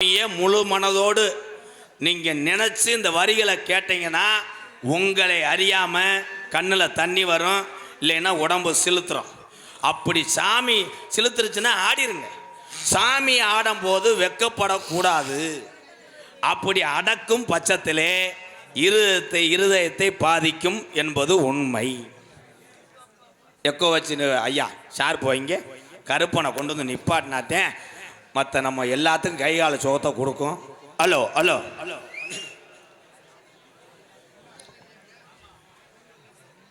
முழு மனதோடு நீங்க நினைச்சு இந்த வரிகளை கேட்டீங்கன்னா உங்களை அறியாம கண்ணில் தண்ணி வரும் இல்லைன்னா உடம்பு சிலுத்துறோம் அப்படி சாமி சிலுத்துருச்சுன்னா ஆடிருங்க. சாமி ஆடும்போது வெக்கப்படக்கூடாது. அப்படி அடக்கும் பட்சத்திலே இருதயத்தை இருதயத்தை பாதிக்கும் என்பது உண்மை. எக்கோ வச்சு ஐயா ஷார்ப் வைங்க. கருப்பனை கொண்டு வந்து நிப்பாட்டினாத்தேன். மற்ற நம்ம எல்லாத்துக்கும் கை கால சுகத்தை கொடுக்கும். ஹலோ ஹலோ ஹலோ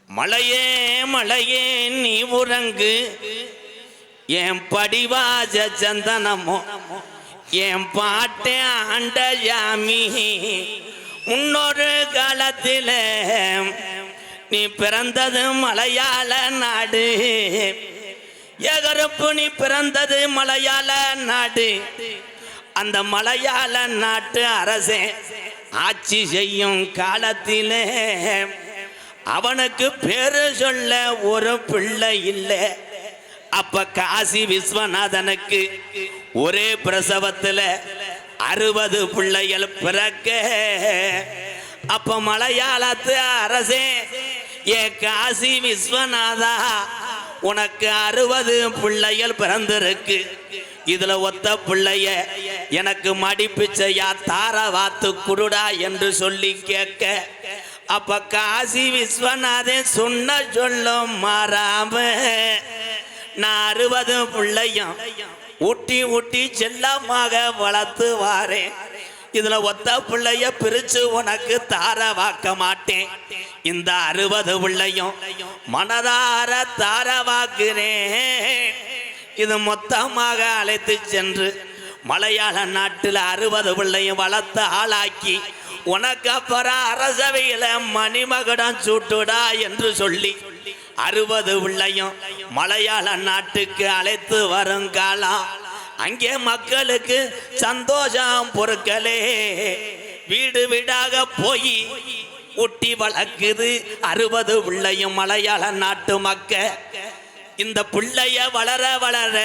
மலையே மலையே நீ உறங்கு. என் படிவாஜ சந்தனமோ என் பாட்டே ஆண்ட ஜாமி முன்னொரு காலத்தில் நீ பிறந்தது மலையாள நாடு. எகருப்பு நீ பிறந்தது மலையாள நாடு. அந்த மலையாள நாட்டு அரசே ஆட்சி செய்யும் காலத்திலே அவனுக்கு பேரு சொல்ல ஒரு பிள்ளை இல்லை. அப்ப காசி விஸ்வநாதனுக்கு ஒரே பிரசவத்துல அறுபது பிள்ளைகள் பிறக்க. அப்ப மலையாளத்து அரசே ஏ காசி விஸ்வநாதா உனக்கு அறுபது பிள்ளைகள் பிறந்திருக்கு. இதுல ஒத்த பிள்ளைய எனக்கு மடிப்பிச்சையா தார வாத்து குடுடா என்று சொல்லி கேட்க அப்ப காசி விஸ்வநாதன் சொன்ன சொல்லும் மாறாம நான் அறுபது பிள்ளையும் ஊட்டி ஊட்டி செல்லமாக வளர்த்து வாரேன். இதுல ஒத்த பிள்ளைய பிரிச்சு உனக்கு தார வாக்க மாட்டேன். இந்த அறுபது பிள்ளையும் மனதார தார வாக்குறேன். இது மொத்தமாக அழைத்து சென்று மலையாள நாட்டில் அறுபது பிள்ளையும் வளர்த்து ஆளாக்கி உனக்கு அப்புறம் அரசவையில மணிமகுடம் சூட்டுடா என்று சொல்லி அறுபது பிள்ளையும் மலையாள நாட்டுக்கு அழைத்து வரும் காலம். அங்கே மக்களுக்கு சந்தோஷம் பொருட்களே வீடு வீடாக போய் ஒட்டி வளர்க்குது. அறுபது பிள்ளையும் மலையாள நாட்டு மக்க இந்த பிள்ளைய வளர வளர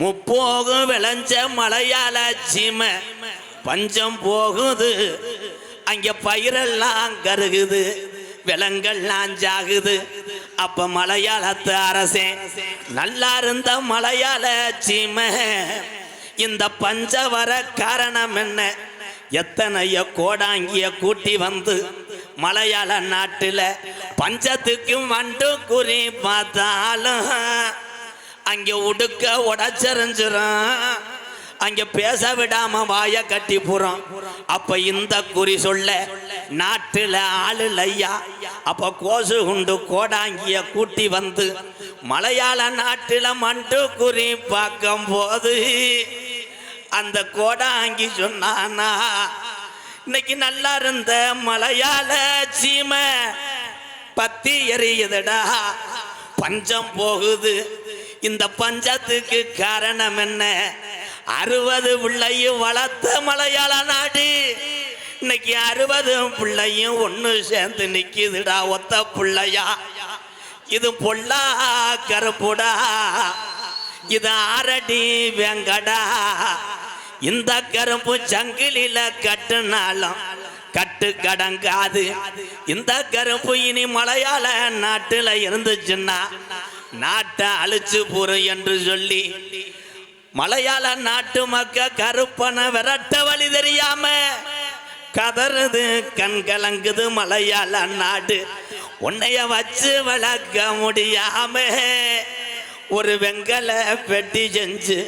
முப்போகும் விளைஞ்ச மலையாள சீம பஞ்சம் போகுது. அங்க பயிரெல்லாம் கருகுது. விலங்கெல்லாம் ஜாகுது. அப்ப மலையாளத்து அரசே நல்லா இருந்த மலையாள சீம. இந்த பஞ்ச வர காரணம் என்ன? எத்தனைய கோடாங்கிய கூட்டி வந்து மலையாள நாட்டுல பஞ்சத்துக்கும் மண்டு குறி பார்த்தாலும் அங்க உடுக்க உடச்சரிஞ்சிடும் அங்கே பேச விடாம வாய கட்டி புறோம் அப்ப இந்த குறி சொல்ல நாட்டுல ஆளு ஐயா அப்ப கோசு குண்டு கோடாங்கிய கூட்டி வந்து மலையாள நாட்டுல மண்டு குறி பார்க்கும் போது அந்த கோடாங்கி சொன்னானா இன்னைக்கு நல்லா இருந்த மலையாள சீமை பத்தி எரியுதுடா. பஞ்சம் போகுது. இந்த பஞ்சத்துக்கு காரணம் என்ன? அறுபது பிள்ளையும் வளர்த்த மலையாள நாடு. இன்னைக்கு அறுபது பிள்ளையும் ஒன்று சேர்ந்து நிற்கிதுடா ஒத்த பிள்ளையா. இது பொல்லா கருப்புடா இது ஆரடி வெங்கடா. இந்த கரும்பு சங்கிலில கட்டுனாலும் கட்டு கடங்காது. இந்த கரும்பு இனி மலையாள நாட்டுல இருந்துச்சுன்னா நாட்டை அழிச்சு போறோம் என்று சொல்லி மலையாள நாட்டு மக்க கருப்பனை விரட்ட வழி தெரியாம கதறுது கண் கலங்குது மலையாள நாடு. உன்னைய வச்சு வளர்க்க முடியாம ஒரு வெங்கல பெட்டி செஞ்சு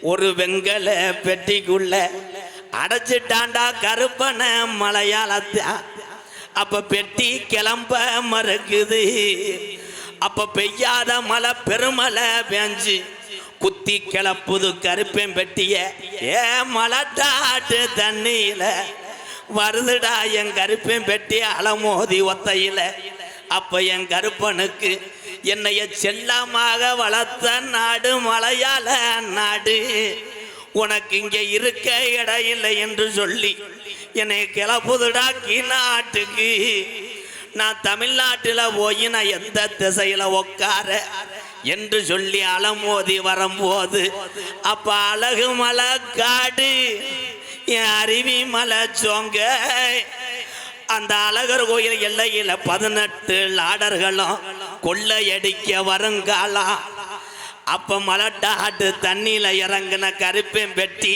ஒரு வெங்கல பெட்டிக்குள்ள அடைச்சிட்டாண்டா கருப்பனை மலையாளத்தா. அப்ப பெட்டி கிளம்ப மறுக்குது. அப்ப பெய்யாத மழை பெருமழை பெஞ்சு குத்தி கிளப்புது கருப்பேன் பெட்டிய. ஏ மலட்டாட்டு தண்ணியில. வருதுடா என் கருப்பேன் பெட்டி அலமோதி ஒத்தையில. அப்ப என் கருப்பனுக்கு என்னைய செல்லமாக வளர்த்த நாடு மலையாள நாடு. உனக்கு இங்க இருக்க இடம் இல்லை என்று சொல்லி என்னை கிளப்புதுடா நாட்டுக்கு நான் தமிழ்நாட்டில் போய் நான் எந்த திசையில் உட்கார என்று சொல்லி அலமோதி வரும்போது அப்ப அழகு மலை காடு என் அருவி மலை சோங்க. அந்த அழகர் கோயில் எல்லையில பதினெட்டு லாடர்களும் கொள்ளையடிக்க வருங்காலம் அப்ப மலட்டாட்டு தண்ணியில இறங்கின கருப்பேன் பெட்டி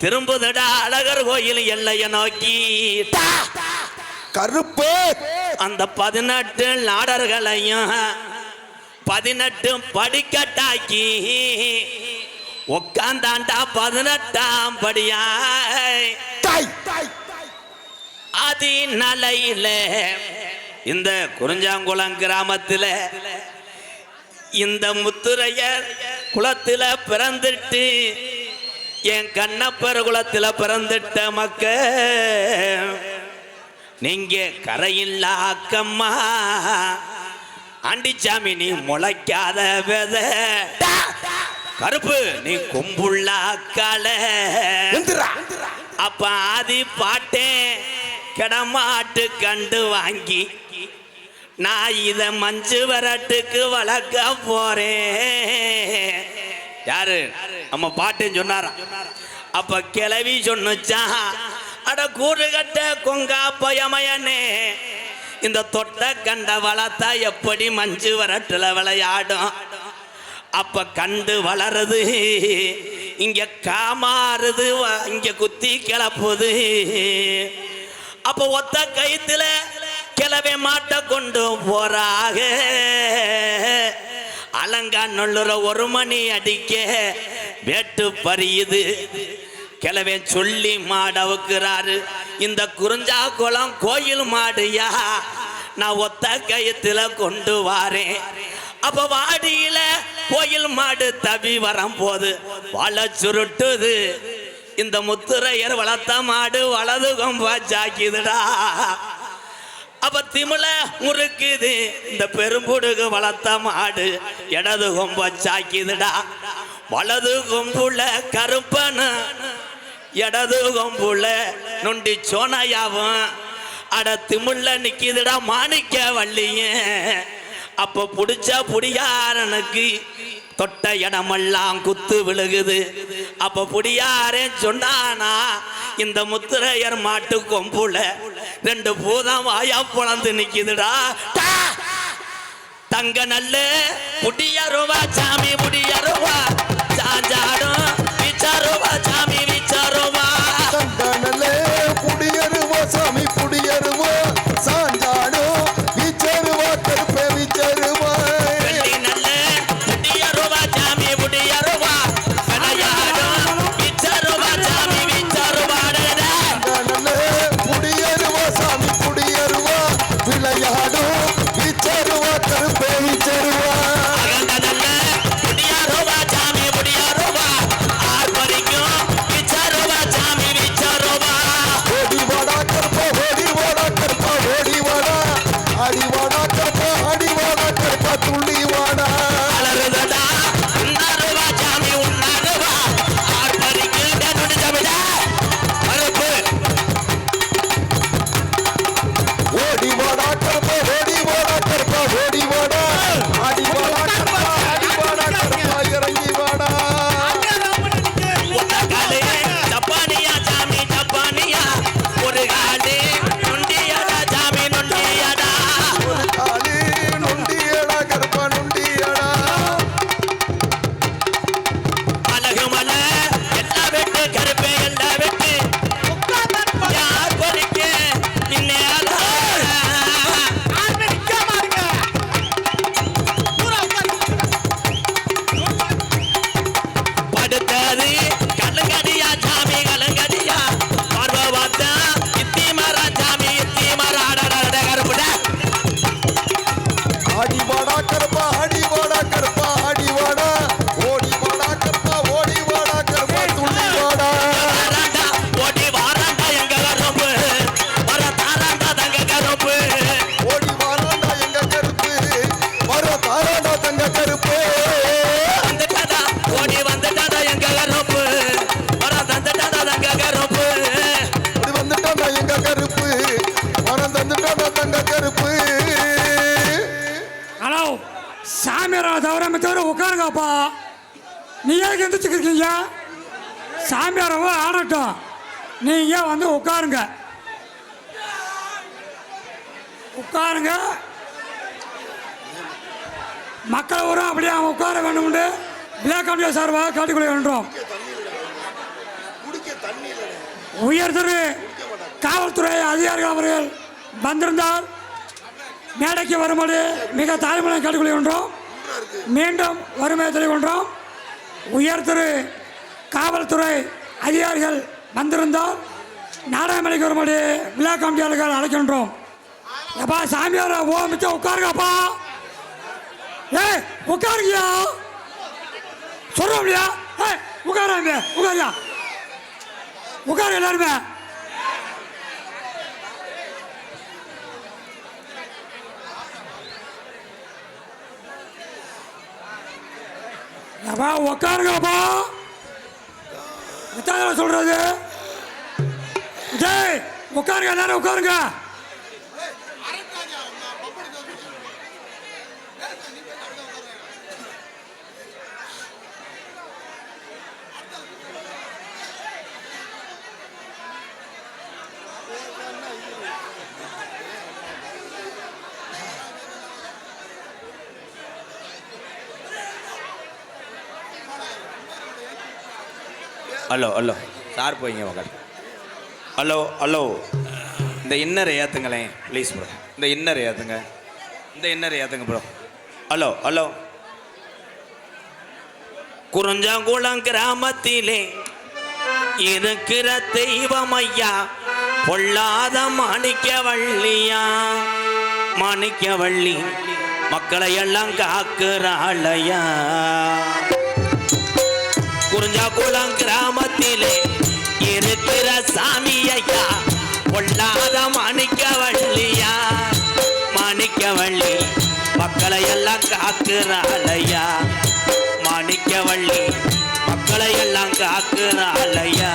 திரும்புதடா அழகர் கோயில் எல்லைய நோக்கி! கருப்பு அந்த பதினெட்டு நாடர்களையும் பதினெட்டு படிக்கட்டாக்கி. உட்காந்தாண்டா பதினெட்டாம் படியாய். அதி நலையில இந்த குறிஞ்சாங்குளம் கிராமத்துல இந்த முத்துரையர் குளத்துல பிறந்துட்டு என் கண்ணப்பர் குளத்துல பிறந்துட்ட மக்க நீங்க கரையில்லா அக்கம்மா. ஆண்டிச்சாமி நீ முளைக்காத வித. கருப்பு நீ கொம்புள்ள அக்கால அப்ப ஆதி பாட்டேன் கிடமாட்டு கண்டு வாங்கி நான் இத மஞ்சு வரட்டுக்கு வளர்க்க போறேன். யாரு? நம்ம பாட்டேன் சொன்னாராம். அப்ப கிளவி சொன்னுச்சான் அட கூடு கட்ட கொங்கா பயமயனே. இந்த தொட்ட கண்ட வளர்த்தா எப்படி மஞ்சு வரட்டுல விளையாடும்? அப்ப கண்டு வளருது. இங்க காமாறுது இங்க குத்தி கிளப்புது. அப்ப ஒத்த கைத்துல கிளவே மாட்ட கொண்டு போறாக. அலங்கா நொல்லுற ஒரு மணி அடிக்க வேட்டு பறியுது. கிளவே சொல்லி மாடவுக்குறாரு இந்த குறிஞ்சா குளம் கோயில் மாடுயா? நான் ஒத்த கயத்துல கொண்டு வாரேன். அப்ப வாடியில கோயில் மாடு தவி வரும் போது வள சுருட்டுது. இந்த முத்துரையர் வளர்த்த மாடு வலது கொம்பா ஜாக்கிதுடா. அப்ப திமில முறுக்குது. இந்த பெரும்புடுகு வளர்த்த மாடு இடது கொம்ப சாக்கிதுடா வலது கொம்புல கருப்பன இடது கொம்புல நொண்டி சோனையாவும் அட திமுள்ள நிக்கிதுடா மாணிக்க வள்ளிய அப்ப புடிச்ச புடியாரனுக்கு தொட்ட இடமெல்லாம் குத்து விழுகுது. அப்ப புடியாரே சொன்னானா இந்த முத்திரையர் மாட்டு கொம்புல ரெண்டு பூதம் வாயா புலந்து நிக்குதுடா. தங்க நல்ல புடியருவா சாமி புடியருவா. பாப்பா. நீ ஏன் எந்திரிச்சுக்கிறீங்க சாமியாரவோ ஆடட்டும். நீங்க வந்து உட்காருங்க. உட்காருங்க. மக்கள் ஊரும் அப்படியே அவன் உட்கார வேண்டும் என்று பிளாக் கமிட்டியா சார்பாக கேட்டுக்கொள்கின்றோம் உயர் திரு காவல்துறை அதிகாரிகள் அவர்கள் வந்திருந்தால் மேடைக்கு வரும்போது மிக தாழ்மையாக கேட்டுக்கொள்கின்றோம் மீண்டும் வறுமையை தெரிவிக்கின்றோம் உயர்திரு காவல்துறை அதிகாரிகள் வந்திருந்தால் நாடாமலைக்கு வரும்படி விழா கமிட்டியாளர்கள் அழைக்கின்றோம். எப்பா சாமியார் ஓ மிச்சம் உட்காருங்கப்பா. ஏய் உட்காருங்கயா சொல்றோம் இல்லையா? ஏ உட்காராங்க உட்காரியா உட்காரு எல்லாருமே. அப்பா உட்காருங்கப்பா எத்தனை சொல்றது? டேய் உட்காருங்க எல்லாரும் உட்காருங்க ஹலோ ஹலோ. சார் போய்ங்க உக்காரு ஹலோ ஹலோ. இந்த இன்னரை ஏற்றுங்களேன் ப்ளீஸ் ப்ரோ இந்த இன்னரை ஏற்றுங்க இந்த இன்னரை ஏற்றுங்க ப்ரோ ஹலோ ஹலோ. குறிஞ்சாங்குளம் கிராமத்திலே இருக்கிற தெய்வம் ஐயா பொல்லாத மாணிக்கவள்ளியா? மாணிக்கவள்ளி மக்களை எல்லாம் காக்குறாளையா? குறிஞ்சாக்குளம் காட்டிலே இருக்கிற சாமி ஐயா பொல்லாத மாணிக்கவள்ளியா மாணிக்கவள்ளி மக்களை எல்லாம் காக்குறாளையா மாணிக்கவள்ளி மக்களை எல்லாம் காக்குறாளையா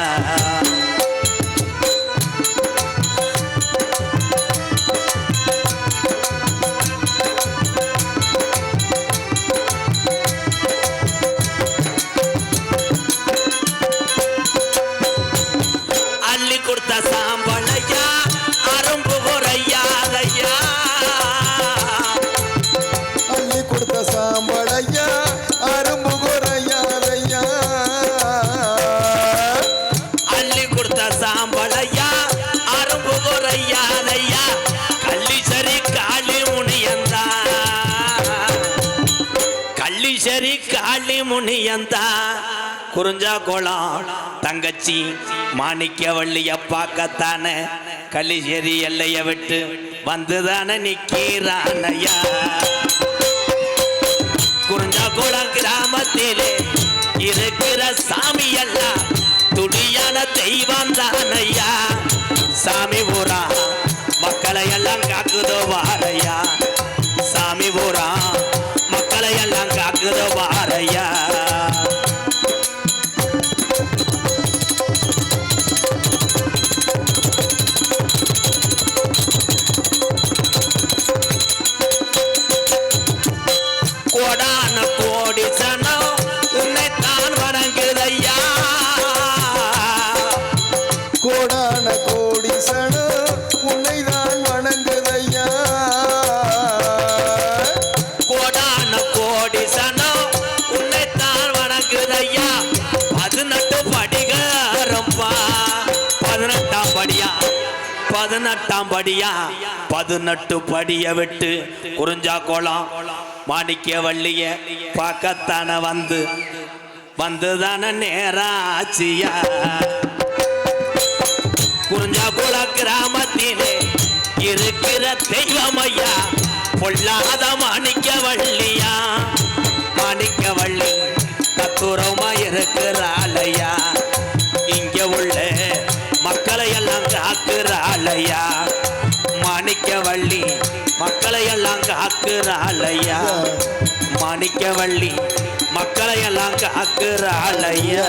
கள்ளிசரி காளி முனியந்தா. குறிஞ்சா குளம் தங்கச்சி மாணிக்கவள்ளிய பார்க்கத்தானே கலிசேரி எல்லைய விட்டு வந்துதானே நிக்கிறானையா குறிஞ்சாக்குளம் கிராமத்திலே இருக்கிற சாமி எல்லாம் துடியான தெய்வம் தானையா? சாமி பூரா மக்களை எல்லாம் காக்குதோவா? பதினெட்டாம் படியா? பதினெட்டு படிய விட்டு குறிஞ்சா கோலம் மாணிக்க வள்ளிய பக்கத்தான வந்து. வந்துதான நேராச்சியா? குறிஞ்சா கோல கிராமத்திலே இருக்கிற தெய்வமையா பொல்லாத மாணிக்க வள்ளி காக்குறாளையா மாணிக்க வள்ளி மக்களை காக்குறாளையா மாணிக்க வள்ளி மக்களை காக்குறாளையா